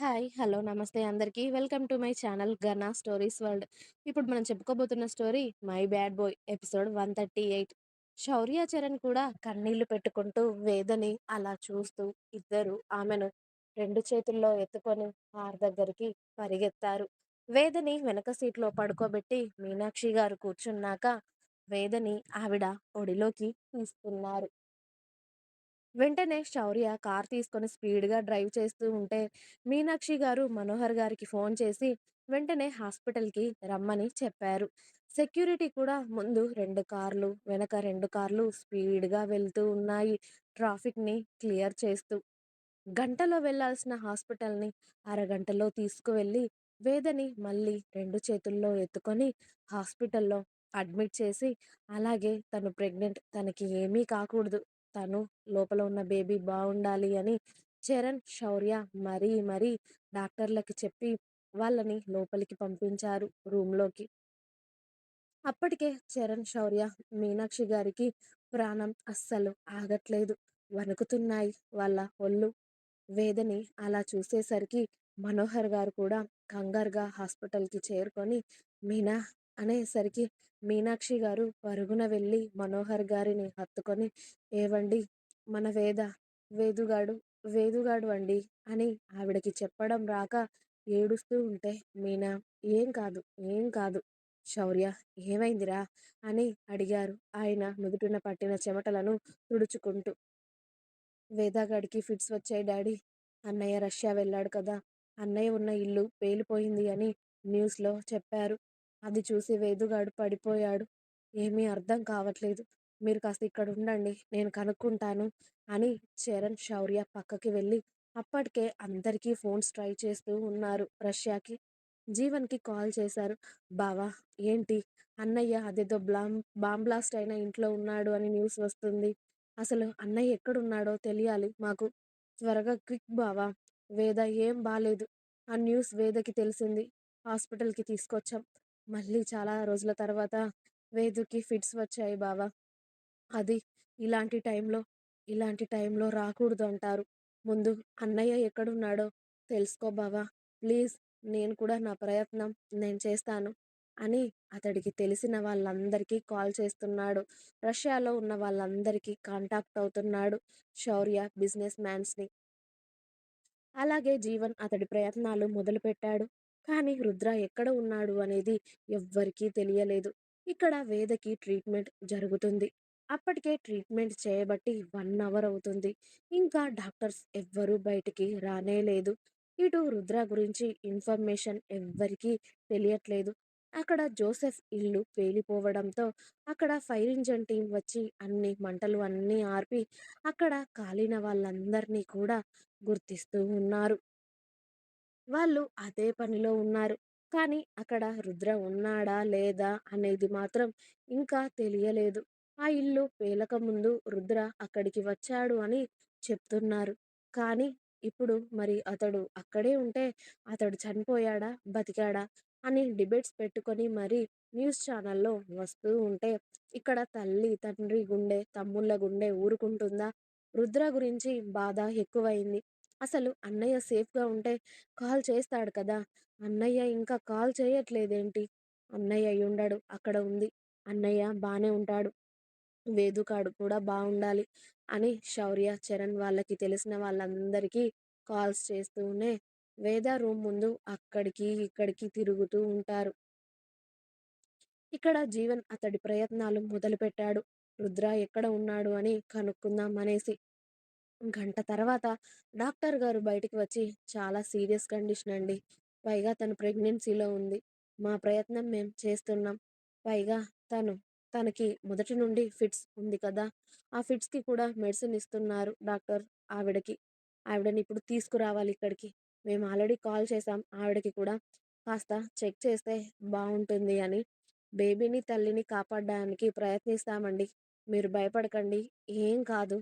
Hi. Hello. నమస్తే అందరికీ. Welcome to my channel 'Ghana stories world'. ఇప్పుడు మనం చెప్పుకోబోతున్న story 'my bad boy' episode 138. Shourya, Charan కూడా కన్నీళ్ళు పెట్టుకుంటూ వేదని అలా చూస్తూ ఇద్దరు ఆమెను రెండు చేతుల్లో ఎత్తుకొని కార్ దగ్గరికి పరిగెత్తారు. వేదని వెనక సీట్లో పడుకోబెట్టి మీనాక్షి గారు కూర్చున్నాక వేదని ఆవిడ ఒడిలోకి తీసుకున్నారు. వెంటనే శౌర్య కార్ తీసుకొని స్పీడ్‌గా డ్రైవ్ చేస్తూ ఉంటే, మీనాక్షి గారు మనోహర్ గారికి ఫోన్ చేసి వెంటనే హాస్పిటల్‌కి రమ్మని చెప్పారు. సెక్యూరిటీ కూడా ముందు రెండు కార్లు, వెనక రెండు కార్లు స్పీడ్‌గా వెళ్తూ ఉన్నాయి. ట్రాఫిక్‌ని క్లియర్ చేస్తూ. గంటలో వెళ్ళాల్సిన హాస్పిటల్‌ని అరగంటలో తీసుకువెళ్ళి వేదని మళ్ళీ రెండు చేతుల్లో ఎత్తుకొని హాస్పిటల్‌లో అడ్మిట్ చేసి, అలాగే తను ప్రెగ్నెంట్ తనకి ఏమీ కాకూడదు. తను లోపల ఉన్న బేబీ బాగుండాలి అని చరణ్, శౌర్య మరీ మరీ డాక్టర్లకి చెప్పి వాళ్ళని లోపలికి పంపించారు రూమ్‌లోకి. అప్పటికే చరణ్, శౌర్య, మీనాక్షి గారికి ప్రాణం అస్సలు ఆగట్లేదు. వణుకుతున్నాయి వాళ్ళ ఒళ్ళు. వేదని అలా చూసేసరికి మనోహర్ గారు కూడా కంగారుగా హాస్పిటల్‌కి చేరుకొని మీనా అనేసరికి మీనాక్షి గారు పరుగున వెళ్ళి మనోహర్ గారిని హత్తుకొని ఏవండి మన వేద వేదుగాడు వేదుగాడు అండి అని ఆవిడకి చెప్పడం రాక ఏడుస్తూ ఉంటే మీనా ఏం కాదు ఏం కాదు శౌర్య ఏమైందిరా అని అడిగారు ఆయన నుదుటిన పట్టిన చెమటలను తుడుచుకుంటూ. వేదాగాడికి ఫిట్స్ వచ్చాయి డాడీ. అన్నయ్య రష్యా వెళ్ళాడు కదా! అన్నయ్య ఉన్న ఇల్లు పేలిపోయింది అని న్యూస్‌లో చెప్పారు. అది చూసి వేదుగాడు పడిపోయాడు. ఏమీ అర్థం కావట్లేదు. మీరు కాస్త ఇక్కడ ఉండండి నేను కనుక్కుంటాను అని చరణ్, శౌర్య పక్కకి వెళ్ళి అప్పటికే అందరికీ ఫోన్స్ ట్రై చేస్తూ ఉన్నారు రష్యాకి. జీవన్‌కి కాల్ చేశారు. బావా ఏంటి? అన్నయ్య అదేదో బ్లాం బాంబ్ బ్లాస్ట్ అయిన ఇంట్లో ఉన్నాడు అని న్యూస్ వస్తుంది. అసలు అన్నయ్య ఎక్కడున్నాడో తెలియాలి మాకు. త్వరగా క్విక్ బావా! వేద ఏం బాలేదు. ఆ న్యూస్ వేదకి తెలిసింది. హాస్పిటల్‌కి తీసుకొచ్చాం. మళ్ళీ చాలా రోజుల తర్వాత వేదుకి ఫిట్స్ వచ్చాయి బావా! అది ఇలాంటి టైంలో ఇలాంటి టైంలో రాకూడదు అంటారు. ముందు అన్నయ్య ఎక్కడున్నాడో తెలుసుకో బావా! ప్లీజ్ నేను కూడా నా ప్రయత్నం నేను చేస్తాను అని అతడికి తెలిసిన వాళ్ళందరికీ కాల్ చేస్తున్నాడు. రష్యాలో ఉన్న వాళ్ళందరికీ కాంటాక్ట్ అవుతున్నాడు. శౌర్య బిజినెస్ మ్యాన్స్‌ని. అలాగే జీవన్ అతడి ప్రయత్నాలు మొదలుపెట్టాడు. కానీ రుద్ర ఎక్కడ ఉన్నాడు అనేది ఎవ్వరికీ తెలియలేదు. ఇక్కడ వేదకి ట్రీట్మెంట్ జరుగుతుంది. అప్పటికే ట్రీట్మెంట్ చేయబట్టి వన్ అవర్ అవుతుంది. ఇంకా డాక్టర్స్ ఎవ్వరూ బయటికి రానే లేదు ఇటు రుద్ర గురించి ఇన్ఫర్మేషన్ ఎవ్వరికీ తెలియట్లేదు. అక్కడ జోసెఫ్ ఇల్లు పేలిపోవడంతో అక్కడ ఫైర్ ఇంజన్ టీం వచ్చి అన్ని మంటలు అన్నీ ఆర్పి అక్కడ కాలిన వాళ్ళందరినీ కూడా గుర్తిస్తూ ఉన్నారు. వాళ్ళు అదే పనిలో ఉన్నారు. కానీ అక్కడ రుద్ర ఉన్నాడా? లేదా? అనేది మాత్రం ఇంకా తెలియలేదు. ఆ ఇల్లు పేలక ముందు రుద్ర అక్కడికి వచ్చాడు అని చెప్తున్నారు. కానీ ఇప్పుడు మరి అతడు అక్కడే ఉంటే అతడు చనిపోయాడా? బతికాడా? అని డిబేట్స్ పెట్టుకొని మరి న్యూస్ ఛానల్‌లో వస్తూ ఉంటే ఇక్కడ తల్లి, తండ్రి గుండె, తమ్ముళ్ళ గుండె ఊరుకుంటుందా? రుద్ర గురించి బాధ ఎక్కువైంది అసలు అన్నయ్య సేఫ్‌గా ఉంటే కాల్ చేస్తాడు కదా! అన్నయ్య ఇంకా కాల్ చేయట్లేదేంటి? అన్నయ్య అయ్యుండడు. అక్కడ ఉంది. అన్నయ్య బానే ఉంటాడు. వేదుకాడు కూడా బావుండాలి అని శౌర్య, చరణ్ వాళ్ళకి తెలిసిన వాళ్ళందరికీ కాల్స్ చేస్తూనే వేద రూమ్ ముందు అక్కడికి, ఇక్కడికి తిరుగుతూ ఉంటారు. ఇక్కడ జీవన్ అతడి ప్రయత్నాలు మొదలుపెట్టాడు. రుద్ర ఎక్కడ ఉన్నాడు అని కనుక్కుందాం అనేసి. గంట తర్వాత డాక్టర్ గారు బయటికి వచ్చి చాలా సీరియస్ కండిషన్ అండి. పైగా తను ప్రెగ్నెన్సీలో ఉంది. మా ప్రయత్నం మేం చేస్తున్నాం. పైగా తను తనకి మొదటి నుండి ఫిట్స్ ఉంది కదా! ఆ ఫిట్స్‌కి కూడా మెడిసిన్ ఇస్తున్నారు డాక్టర్ ఆవిడకి. ఆవిడని ఇప్పుడు తీసుకురావాలి ఇక్కడికి. మేము ఆల్రెడీ కాల్ చేసాం ఆవిడకి కూడా. కాస్త చెక్ చేస్తే బాగుంటుంది అని. బేబీని, తల్లిని కాపాడడానికి ప్రయత్నిస్తామండి. మీరు భయపడకండి. ఏం కాదు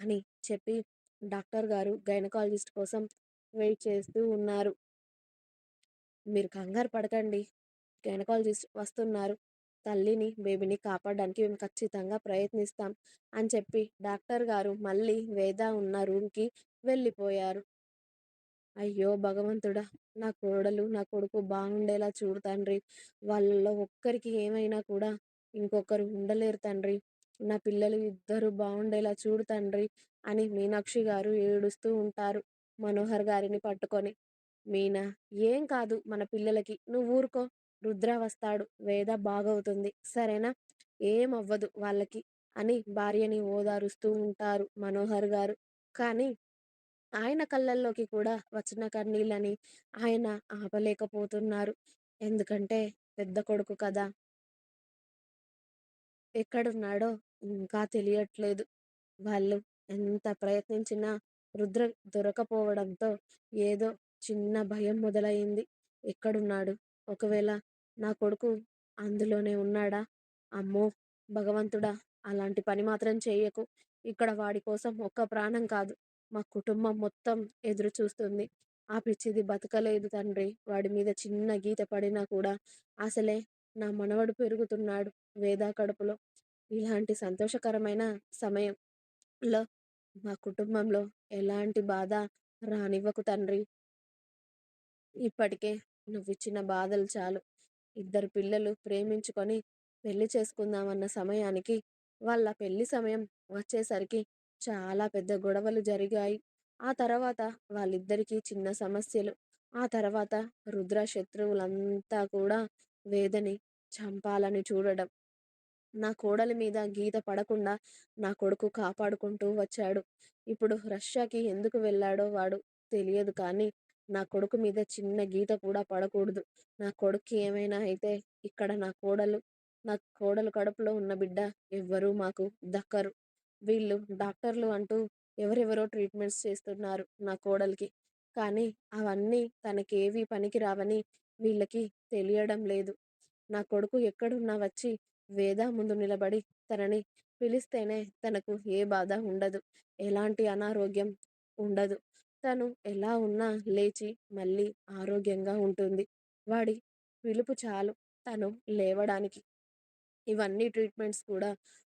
అని చెప్పి డాక్టర్ గారు గైనకాలజిస్ట్ కోసం వెయిట్ చేస్తూ ఉన్నారు. మీరు కంగారు పడకండి. గైనకాలజిస్ట్ వస్తున్నారు. తల్లిని, బేబీని కాపాడడానికి మేము ఖచ్చితంగా ప్రయత్నిస్తాం అని చెప్పి డాక్టర్ గారు మళ్ళీ వేద ఉన్న రూమ్‌కి వెళ్ళిపోయారు. అయ్యో భగవంతుడా! నా కోడలు, నా కొడుకు బాగుండేలా చూడు తండ్రి. వాళ్ళలో ఒక్కరికి ఏమైనా కూడా ఇంకొకరు ఉండలేరు తండ్రి. నా పిల్లలు ఇద్దరు బాగుండేలా చూడు తండ్రి అని మీనాక్షి గారు ఏడుస్తూ ఉంటారు మనోహర్ గారిని పట్టుకొని. మీనా ఏం కాదు మన పిల్లలకి నువ్వు ఊరుకో. రుద్ర వస్తాడు. వేద బాగవుతుంది. సరేనా? ఏమవ్వదు వాళ్ళకి అని భార్యని ఓదారుస్తూ ఉంటారు మనోహర్ గారు. కానీ ఆయన కళ్ళల్లోకి కూడా వచ్చిన కన్నీళ్ళని ఆయన ఆపలేకపోతున్నారు. ఎందుకంటే పెద్ద కొడుకు కదా! ఎక్కడున్నాడో ఇంకా తెలియట్లేదు. వాళ్ళు ఎంత ప్రయత్నించినా రుద్ర దొరకపోవడంతో ఏదో చిన్న భయం మొదలయింది. ఎక్కడున్నాడు? ఒకవేళ నా కొడుకు అందులోనే ఉన్నాడా? అమ్మో! భగవంతుడా! అలాంటి పని మాత్రం చెయ్యకు. ఇక్కడ వాడి కోసం ఒక్క ప్రాణం కాదు, మా కుటుంబం మొత్తం ఎదురు చూస్తుంది. ఆ పిచ్చిది బతకలేదు తండ్రి. వాడి మీద చిన్న గీత పడినా కూడా అసలే నా మనవడు పెరుగుతున్నాడు వేద కడుపులో. ఇలాంటి సంతోషకరమైన సమయంలో మా కుటుంబంలో ఎలాంటి బాధ రానివ్వకు తండ్రి. ఇప్పటికే నువ్విచ్చిన బాధలు చాలు. ఇద్దరు పిల్లలు ప్రేమించుకొని పెళ్ళి చేసుకుందామన్న సమయానికి వాళ్ళ పెళ్ళి సమయం వచ్చేసరికి చాలా పెద్ద గొడవలు జరిగాయి. ఆ తర్వాత వాళ్ళిద్దరికీ చిన్న సమస్యలు. ఆ తర్వాత రుద్ర శత్రువులంతా కూడా వేదని చంపాలని చూడడం. నా కోడలి మీద గీత పడకుండా నా కొడుకు కాపాడుకుంటూ వచ్చాడు. ఇప్పుడు రష్యాకి ఎందుకు వెళ్ళాడో వాడు తెలియదు కానీ నా కొడుకు మీద చిన్న గీత కూడా పడకూడదు. నా కొడుక్కి ఏమైనా అయితే ఇక్కడ నా కోడలు నా కోడలు కడుపులో ఉన్న బిడ్డ ఎవ్వరూ మాకు దక్కరు. వీళ్ళు డాక్టర్లు అంటూ ఎవరెవరో ట్రీట్మెంట్స్ చేస్తున్నారు నా కోడలికి. కానీ అవన్నీ తనకేవీ పనికిరావని వీళ్ళకి తెలియడం లేదు. నా కొడుకు ఎక్కడున్నా వచ్చి వేద ముందు నిలబడి తనని పిలిస్తేనే తనకు ఏ బాధ ఉండదు. ఎలాంటి అనారోగ్యం ఉండదు. తను ఎలా ఉన్నా లేచి మళ్ళీ ఆరోగ్యంగా ఉంటుంది. వాడి పిలుపు చాలు తను లేవడానికి. ఇవన్నీ ట్రీట్మెంట్స్ కూడా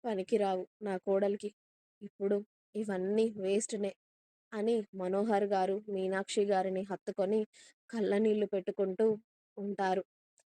పనికిరావు నా కోడలికి. ఇప్పుడు ఇవన్నీ వేస్ట్‌నే అని మనోహర్ గారు మీనాక్షి గారిని హత్తుకొని కళ్ళనీళ్ళు పెట్టుకుంటూ ఉంటారు.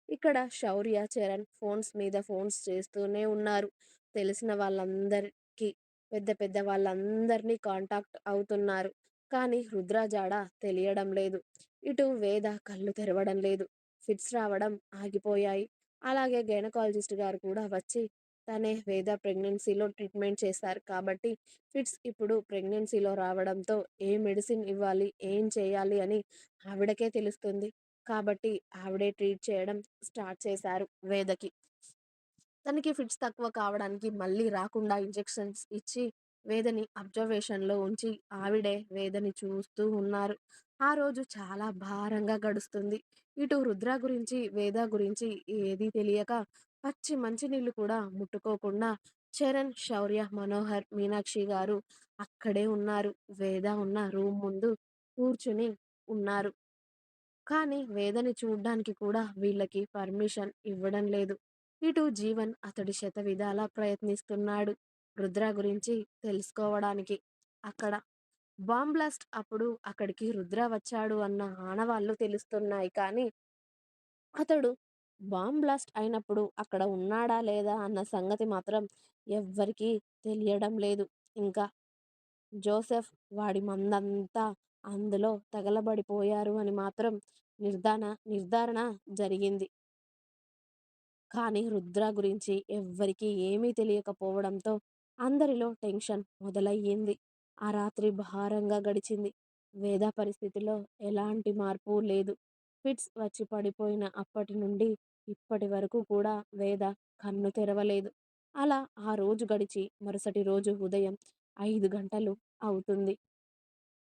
ఇక్కడ శౌర్య, చరణ్ ఫోన్స్ మీద ఫోన్స్ చేస్తూనే ఉన్నారు. తెలిసిన వాళ్ళందరికీ పెద్ద పెద్ద వాళ్ళందరినీ కాంటాక్ట్ అవుతున్నారు. కానీ రుద్ర జాడ తెలియడం లేదు. ఇటు వేద కళ్ళు తెరవడం లేదు. ఫిట్స్ రావడం ఆగిపోయాయి. అలాగే గైనకాలజిస్ట్ గారు కూడా వచ్చి తనే వేద ప్రెగ్నెన్సీలో ట్రీట్మెంట్ చేశారు కాబట్టి ఫిట్స్ ఇప్పుడు ప్రెగ్నెన్సీలో రావడంతో ఏ మెడిసిన్ ఇవ్వాలి, ఏం చేయాలి అని ఆవిడకే తెలుస్తుంది. కాబట్టి ఆవిడే ట్రీట్ చేయడం స్టార్ట్ చేశారు వేదకి. తనకి ఫిట్స్ తక్కువ కావడానికి మళ్ళీ రాకుండా ఇంజెక్షన్స్ ఇచ్చి వేదని అబ్జర్వేషన్‌లో ఉంచి ఆవిడే వేదని చూస్తూ ఉన్నారు. ఆ రోజు చాలా భారంగా గడుస్తుంది. ఇటు రుద్ర గురించి, వేద గురించి ఏదీ తెలియక పచ్చి మంచినీళ్ళు కూడా ముట్టుకోకుండా చరణ్, శౌర్య, మనోహర్, మీనాక్షి గారు అక్కడే ఉన్నారు. వేద ఉన్న రూమ్ ముందు కూర్చుని ఉన్నారు. కానీ వేదని చూడ్డానికి కూడా వీళ్ళకి పర్మిషన్ ఇవ్వడం లేదు. ఇటు జీవన్ అతడి శత విధాలా ప్రయత్నిస్తున్నాడు రుద్ర గురించి తెలుసుకోవడానికి. అక్కడ బాంబ్లాస్ట్ అప్పుడు అక్కడికి రుద్ర వచ్చాడు అన్న ఆనవాళ్ళు తెలుస్తున్నాయి కానీ అతడు బాంబ్లాస్ట్ అయినప్పుడు అక్కడ ఉన్నాడా లేదా అన్న సంగతి మాత్రం ఎవ్వరికీ తెలియడం లేదు. ఇంకా జోసెఫ్, వాడి మందంతా అందులో తగలబడిపోయారు అని మాత్రం నిర్ధారణ నిర్ధారణ జరిగింది. కానీ రుద్ర గురించి ఎవ్వరికీ ఏమీ తెలియకపోవడంతో అందరిలో టెన్షన్ మొదలయ్యింది. ఆ రాత్రి భారంగా గడిచింది. వేద పరిస్థితిలో ఎలాంటి మార్పు లేదు. ఫిట్స్ వచ్చి పడిపోయిన అప్పటి నుండి ఇప్పటి వరకు కూడా వేద కన్ను తెరవలేదు. అలా ఆ రోజు గడిచి మరుసటి రోజు ఉదయం ఐదు గంటలు అవుతుంది.